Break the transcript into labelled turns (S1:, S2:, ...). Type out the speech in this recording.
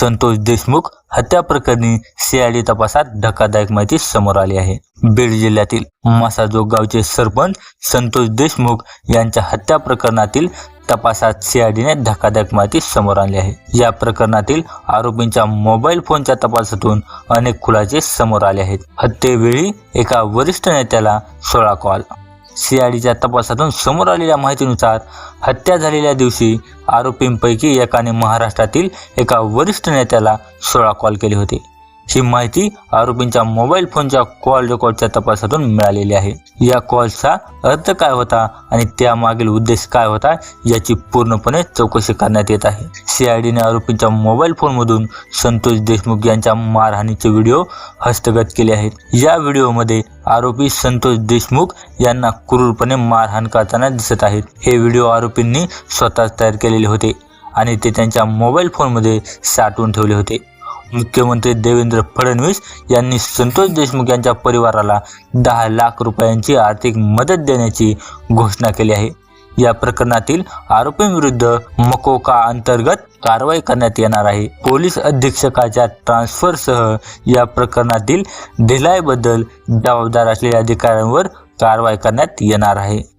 S1: संतोष देशमुख हत्या प्रकरणी सीआयडी तपासात धक्कादायक माहिती समोर आली आहे. बीड जिल्ह्यातील मासाजोग गावचे सरपंच संतोष देशमुख यांच्या हत्या प्रकरणातील तपासात सीआयडीने धक्कादायक माहिती समोर आणली आहे. या प्रकरणातील आरोपींच्या मोबाईल फोनच्या तपासातून अनेक खुलासे समोर आले आहेत. हत्येवेळी एका वरिष्ठ नेत्याला सोळा कॉल सीआयडीच्या तपासातून समोर आलेल्या माहितीनुसार हत्या झालेल्या दिवशी आरोपींपैकी एकाने महाराष्ट्रातील एका वरिष्ठ नेत्याला सोळा कॉल केले होते. ही माहिती आरोपींच्या मोबाईल फोनच्या कॉल रेकॉर्डच्या तपासातून मिळालेली आहे. या कॉलचा अर्थ काय होता आणि त्यामागील उद्देश काय होता याची पूर्णपणे चौकशी करण्यात येत आहे. सीआयडीने आरोपींच्या मोबाईल फोनमधून संतोष देशमुख यांच्या मारहाणीचे व्हिडिओ हस्तगत केले आहेत. या व्हिडिओमध्ये आरोपी संतोष देशमुख यांना क्रूरपणे मारहाण करताना दिसत आहेत. हे व्हिडिओ आरोपींनी स्वतःच तयार केलेले होते आणि ते त्यांच्या मोबाईल फोनमध्ये साठवून ठेवले होते. मुख्यमंत्री देवेंद्र फडणवीस यांनी संतोष देशमुख यांच्या परिवाराला दहा लाख रुपयांची आर्थिक मदत देण्याची घोषणा केली आहे. या प्रकरणातील आरोपींविरुद्ध मकोका अंतर्गत कारवाई करण्यात येणार आहे. पोलीस अधीक्षकाच्या ट्रान्सफरसह या प्रकरणातील ढिलाईबद्दल जबाबदार असलेल्या अधिकाऱ्यांवर कारवाई करण्यात येणार आहे.